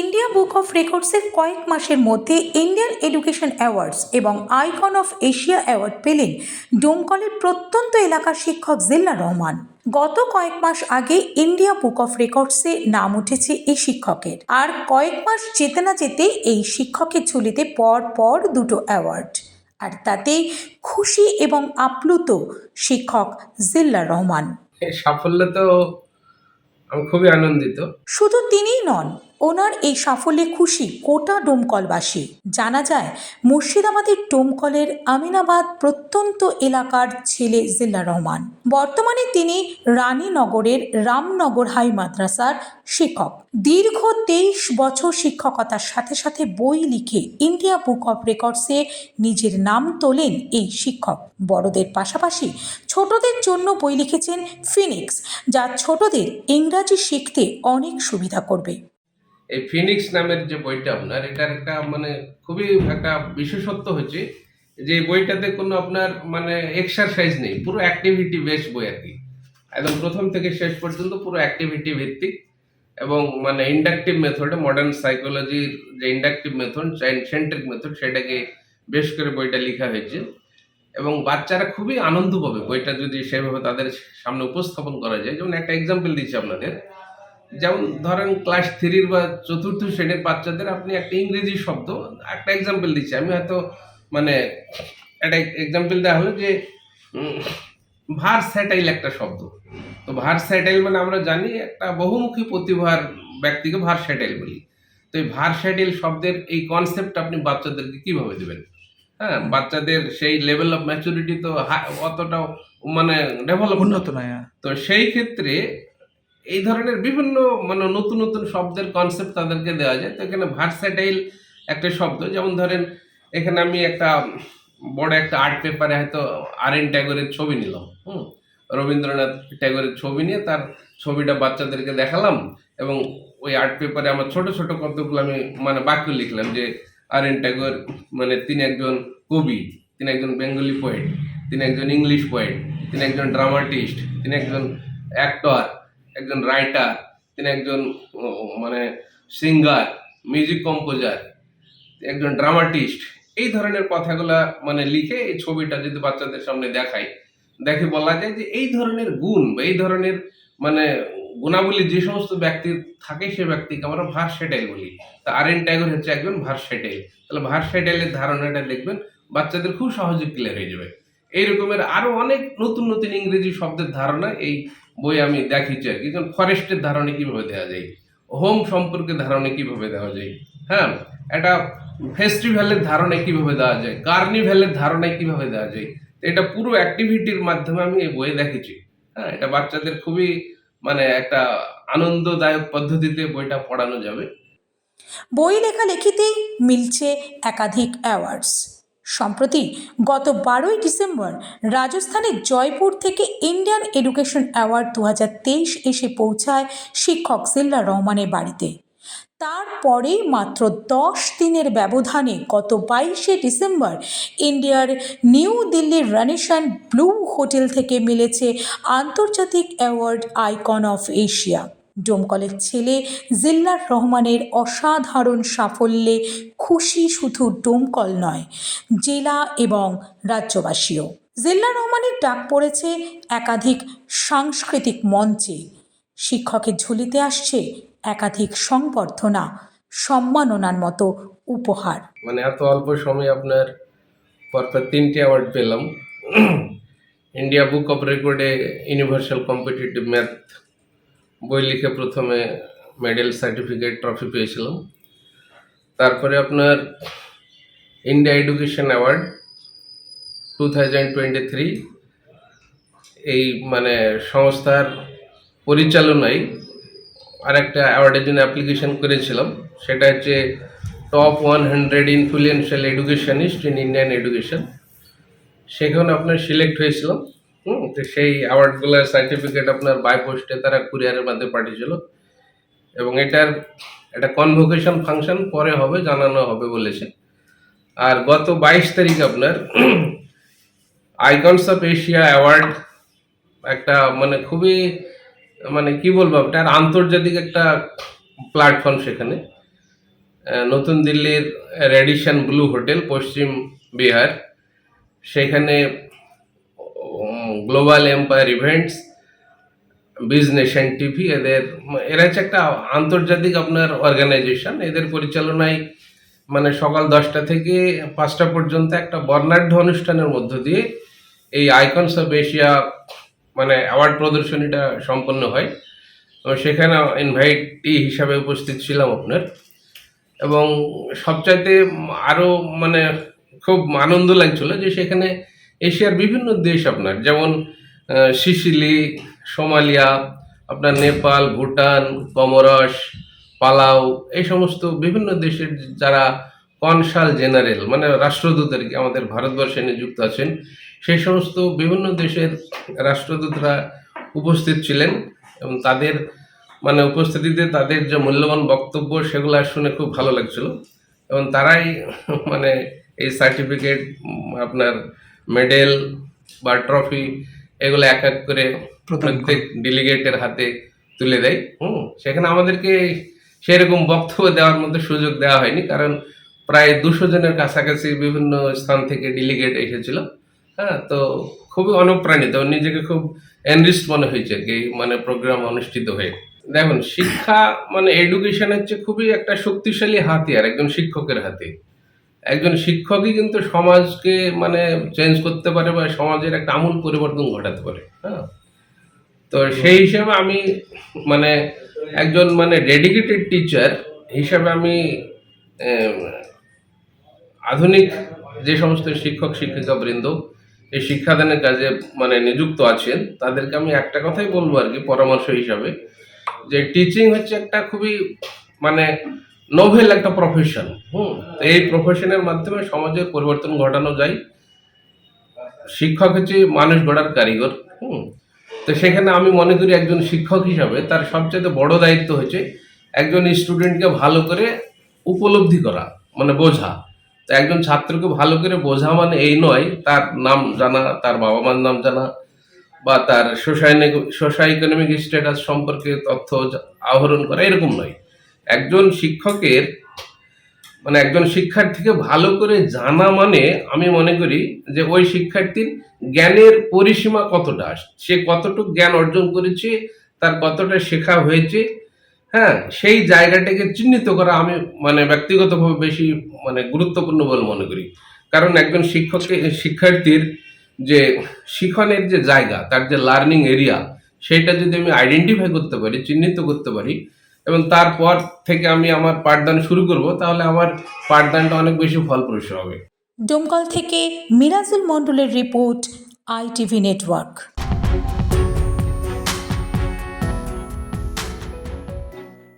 India book of রেকর্ডসের কয়েক মাসের মধ্যে ইন্ডিয়ান এডুকেশন অ্যাওয়ার্ডস এবং আইকন অফ এশিয়া অ্যাওয়ার্ড পেলেন ডোমকলের প্রত্যন্ত এলাকার শিক্ষক জিল্লা রহমান। গত কয়েক মাস আগে ইন্ডিয়া বুক অফ রেকর্ডসে নাম উঠেছে এই শিক্ষকের। আর কয়েক মাস যেতে না যেতে এই শিক্ষকের ঝুলিতে পর পর দুটো অ্যাওয়ার্ড। আর তাতে খুশি এবং আপ্লুত শিক্ষক জিল্লা রহমান। সাফল্য তো আমি খুবই আনন্দিত। শুধু তিনিই নন ওনার এই সাফল্যে খুশি কোটা ডোমকলবাসী। জানা যায়, মুর্শিদাবাদের ডোমকলের আমিনাবাদ প্রত্যন্ত এলাকার ছেলে জিল্লা রহমান। বর্তমানে তিনি রানীনগরের রামনগর হাই মাদ্রাসার শিক্ষক। দীর্ঘ তেইশ বছর শিক্ষকতার সাথে সাথে বই লিখে ইন্ডিয়া বুক অফ রেকর্ডসে নিজের নাম তোলেন এই শিক্ষক। বড়দের পাশাপাশি ছোটদের জন্য বই লিখেছেন ফিনিক্স, যা ছোটদের ইংরাজি শিখতে অনেক সুবিধা করবে। এই ফিনিক্স নামের যে বইটা আপনার, এটার একটা মানে খুবই একটা বিশেষত্ব হচ্ছে যে বইটাতে কোনো আপনার মানে এক্সারসাইজ নেই, পুরো অ্যাক্টিভিটি বেস বই আর কি। একদম প্রথম থেকে শেষ পর্যন্ত পুরো অ্যাক্টিভিটি ভিত্তিক এবং মানে ইন্ডাকটিভ মেথডে মডার্ন সাইকোলজির যে ইন্ডাকটিভ মেথড সেন্ট্রিক মেথড সেটাকে বেশ করে বইটা লেখা হয়েছে এবং বাচ্চারা খুবই আনন্দ পাবে বইটা যদি সেভাবে তাদের সামনে উপস্থাপন করা যায়। যেমন একটা এক্সাম্পল দিচ্ছি আপনাদের। যেমন ধরেন ক্লাস থ্রির বা চতুর্থ শ্রেণির বাচ্চাদের আপনি একটা ইংরেজি শব্দ একটা এক্সাম্পল দিচ্ছি। আমি হয়তো মানে একটা এক্সাম্পল দেওয়া হলো যে ভার স্যাটাইল একটা শব্দ। তো ভার স্যাটাইল মানে আমরা জানি একটা বহুমুখী প্রতিভার ব্যক্তিকে ভার স্যাটাইল বলি। তো এই ভার স্যাটাইল শব্দের এই কনসেপ্ট আপনি বাচ্চাদেরকে কীভাবে দেবেন? হ্যাঁ বাচ্চাদের সেই লেভেল অফ ম্যাচুরিটি তো অতটাও মানে ডেভেলপ উন্নত নয় হ্যাঁ। তো সেই ক্ষেত্রে এই ধরনের বিভিন্ন মানে নতুন নতুন শব্দের কনসেপ্ট তাদেরকে দেওয়া যায়। তো এখানে ভার্সাটাইল একটা শব্দ, যেমন ধরেন এখানে আমি একটা বড় একটা আর্ট পেপারে হয়তো আর এন ট্যাগরের ছবি নিলাম, হুম? রবীন্দ্রনাথ ট্যাগরের ছবি নিয়ে তার ছবিটা বাচ্চাদেরকে দেখালাম এবং ওই আর্ট পেপারে আমার ছোট ছোট কতগুলো আমি মানে বাক্য লিখলাম যে আর এন ট্যাগর মানে তিনি একজন কবি, তিনি একজন বেঙ্গলি পোয়েট তিনি একজন ইংলিশ পোয়েট তিনি একজন ড্রামাটিস্ট তিনি একজন অ্যাক্টর একজন রাইটার তিনি একজন মানে সিঙ্গার মিউজিক কম্পোজার একজন ড্রামাটিস্ট এই ধরনের কথাগুলা মানে লিখে এই ছবিটা যদি বাচ্চাদের সামনে দেখাই দেখে বলা যায় যে এই ধরনের গুণ বা এই ধরনের মানে গুণাবলী যে সমস্ত ব্যক্তি থাকে সে ব্যক্তিকে আমরা ভার্সেটাইল বলি। তা আর এন ট্যাগর হচ্ছে একজন ভার্সেটাইল তাহলে ভার্সেটাইলের ধারণাটা দেখবেন, বাচ্চাদের খুব সহজে ক্লিয়ার হয়ে যাবে। এই রকমের আরও অনেক নতুন নতুন ইংরেজি শব্দের ধারণা এই বই আমি দেখিছি আর কি। যেমন ফরেস্টের ধারণা কীভাবে দেওয়া যায়, হোম সম্পর্কে ধারণা কীভাবে দেওয়া যায় হ্যাঁ? একটা ফেস্টিভ্যালের ধারণা কীভাবে দেওয়া যায়, কার্নিভ্যালের ধারণা কীভাবে দেওয়া যায় এটা পুরো অ্যাক্টিভিটির মাধ্যমে আমি এই বইয়ে দেখেছি হ্যাঁ? এটা বাচ্চাদের খুবই মানে একটা আনন্দদায়ক পদ্ধতিতে বইটা পড়ানো যাবে। বই লেখালেখিতেই মিলছে একাধিক অ্যাওয়ার্ডস সম্প্রতি গত বারোই ডিসেম্বর রাজস্থানের জয়পুর থেকে ইন্ডিয়ান এডুকেশন অ্যাওয়ার্ড দু হাজার তেইশ এসে পৌঁছায় শিক্ষক জিল্লা রহমানের বাড়িতে। তারপরেই মাত্র দশ দিনের ব্যবধানে গত বাইশে ডিসেম্বর ইন্ডিয়ার নিউ দিল্লির রানেশান ব্লু হোটেল থেকে মিলেছে আন্তর্জাতিক অ্যাওয়ার্ড আইকন অফ এশিয়া। ডোমকলের ছেলে জিল্লার রহমানের অসাধারণ সাফল্যে খুশি শুধু ডোমকল নয়, জেলা এবং রাজ্যবাসীও। জিল্লা রহমানের ডাক পড়েছে একাধিক সাংস্কৃতিক মঞ্চে। শিক্ষকের ঝুলিতে আসছে একাধিক সংবর্ধনা, সম্মাননার মতো উপহার। মানে এত অল্প সময়ে আপনার পরপর তিনটে অ্যাওয়ার্ড পেলাম। ইন্ডিয়া বুক অফ রেকর্ডে ইউনিভার্সাল কম্পিটিটিভ ম্যাথ বই লিখে প্রথমে মেডেল সার্টিফিকেট ট্রফি পেয়েছিলাম। তারপরে আপনার India education award two thousand twenty three, এই মানে সংস্থার পরিচালনায় আরেকটা অ্যাওয়ার্ডের জন্য অ্যাপ্লিকেশন করেছিলাম। সেটা হচ্ছে top one hundred influential educationist in Indian education. সেখানে আপনার সিলেক্ট হয়েছিলাম। হুম। তো সেই অ্যাওয়ার্ডগুলোর সার্টিফিকেট আপনার বাই পোস্টে তারা কুরিয়ারের মাধ্যমে পাঠিয়েছিল। এবং এটার একটা কনভোকেশন ফাংশন পরে হবে, জানানো হবে বলেছে। আর গত বাইশ তারিখ আপনার আইকনস অফ এশিয়া অ্যাওয়ার্ড একটা মানে খুবই মানে কি বলব একটা আন্তর্জাতিক একটা প্ল্যাটফর্ম সেখানে। নতুন দিল্লির Radisson Blu hotel Paschim Vihar. সেখানে গ্লোবাল এম্পায়ার ইভেন্টস বিজনেশন টিভি এদের, এরা হচ্ছে একটা আন্তর্জাতিক আপনার অর্গানাইজেশন এদের পরিচালনায় মানে সকাল দশটা থেকে পাঁচটা পর্যন্ত একটা বর্ণাঢ্য অনুষ্ঠানের মধ্য দিয়ে এই আইকনস অফ এশিয়া মানে অ্যাওয়ার্ড প্রদর্শনীটা সম্পন্ন হয়। সেখানে ইনভাইটি হিসাবে উপস্থিত ছিলাম আপনার। এবং সবচাইতে আরও মানে খুব আনন্দ লাগছিল যে সেখানে এশিয়ার বিভিন্ন দেশ আপনার, যেমন সিসিলি, সোমালিয়া, আপনার নেপাল, ভুটান, কমরস পালাউ এই সমস্ত বিভিন্ন দেশের যারা কনসাল জেনারেল মানে রাষ্ট্রদূত আর কি, আমাদের ভারতবর্ষে নিযুক্ত আছেন, সেই সমস্ত বিভিন্ন দেশের রাষ্ট্রদূতরা উপস্থিত ছিলেন এবং তাদের মানে উপস্থিতিতে তাদের যে মূল্যবান বক্তব্য, সেগুলো শুনে খুব ভালো লাগছিল। এবং তারাই মানে এই সার্টিফিকেট আপনার মেডেল বা ট্রফি এগুলো এক এক করে প্রত্যেক ডেলিগেটের হাতে তুলে দেয়। হুম সেখানে আমাদেরকে সেরকম বক্তব্য দেওয়ার মধ্যে সুযোগ দেওয়া হয়নি কারণ প্রায় দুশো জনের কাছাকাছি বিভিন্ন স্থান থেকে ডেলিগেট এসেছিল। হ্যাঁ তো খুবই অনুপ্রাণিত নিজেকে খুব এনরিস্ট মনে হয়েছে কি মানে প্রোগ্রাম অনুষ্ঠিত হয়ে। দেখুন শিক্ষা মানে এডুকেশন হচ্ছে খুবই একটা শক্তিশালী হাতিয়ার একজন শিক্ষকের হাতে। একজন শিক্ষকই কিন্তু সমাজকে মানে চেঞ্জ করতে পারে বা সমাজের একটা আমূল পরিবর্তন ঘটাতে পারে হ্যাঁ? তো সেই হিসাবে আমি মানে একজন মানে ডেডিকেটেড টিচার হিসাবে আমি আধুনিক যে সমস্ত শিক্ষক শিক্ষিকা বৃন্দ এই শিক্ষাদানের কাজে মানে নিযুক্ত আছেন, তাদেরকে আমি একটা কথাই বলব আর কি, পরামর্শ হিসাবে যে টিচিং হচ্ছে একটা খুবই মানে নোভেল একটা প্রফেশন হুম, তো এই প্রফেশনের মাধ্যমে সমাজের পরিবর্তন ঘটানো যায়। শিক্ষক হচ্ছে মানুষ গড়ার কারিগর, হুম। তো সেখানে আমি মনে করি একজন শিক্ষক হিসাবে তার সবচেয়ে বড় দায়িত্ব হচ্ছে একজন স্টুডেন্টকে ভালো করে উপলব্ধি করা মানে বোঝা। তো একজন ছাত্রকে ভালো করে বোঝা মানে এই নয়, তার নাম জানা, তার বাবা মার নাম জানা বা তার সোসাইনিক সোশাই ইকোনমিক স্ট্যাটাস সম্পর্কে তথ্য আহরণ করা, এরকম নয়। একজন শিক্ষকের মানে একজন শিক্ষার্থীকে ভালো করে জানা মানে আমি মনে করি যে ওই শিক্ষার্থীর জ্ঞানের পরিসীমা কতটা, সে কতটুকু জ্ঞান অর্জন করেছে, তার কতটা শেখা হয়েছে হ্যাঁ সেই জায়গাটাকে চিহ্নিত করা আমি মানে ব্যক্তিগতভাবে বেশি মানে গুরুত্বপূর্ণ বলে মনে করি। কারণ একজন শিক্ষককে, শিক্ষার্থীর যে শিখনের যে জায়গা, তার যে লার্নিং এরিয়া সেটা যদি আমি আইডেন্টিফাই করতে পারি, চিহ্নিত করতে পারি এবং তারপর থেকে আমি আমার পাঠদান শুরু করব, তাহলে আমার পাঠদানটা অনেক বেশি ফলপ্রসূ হবে। ডোমকল থেকে মিরাজুল মণ্ডলের রিপোর্ট, আইটিভি নেটওয়ার্ক।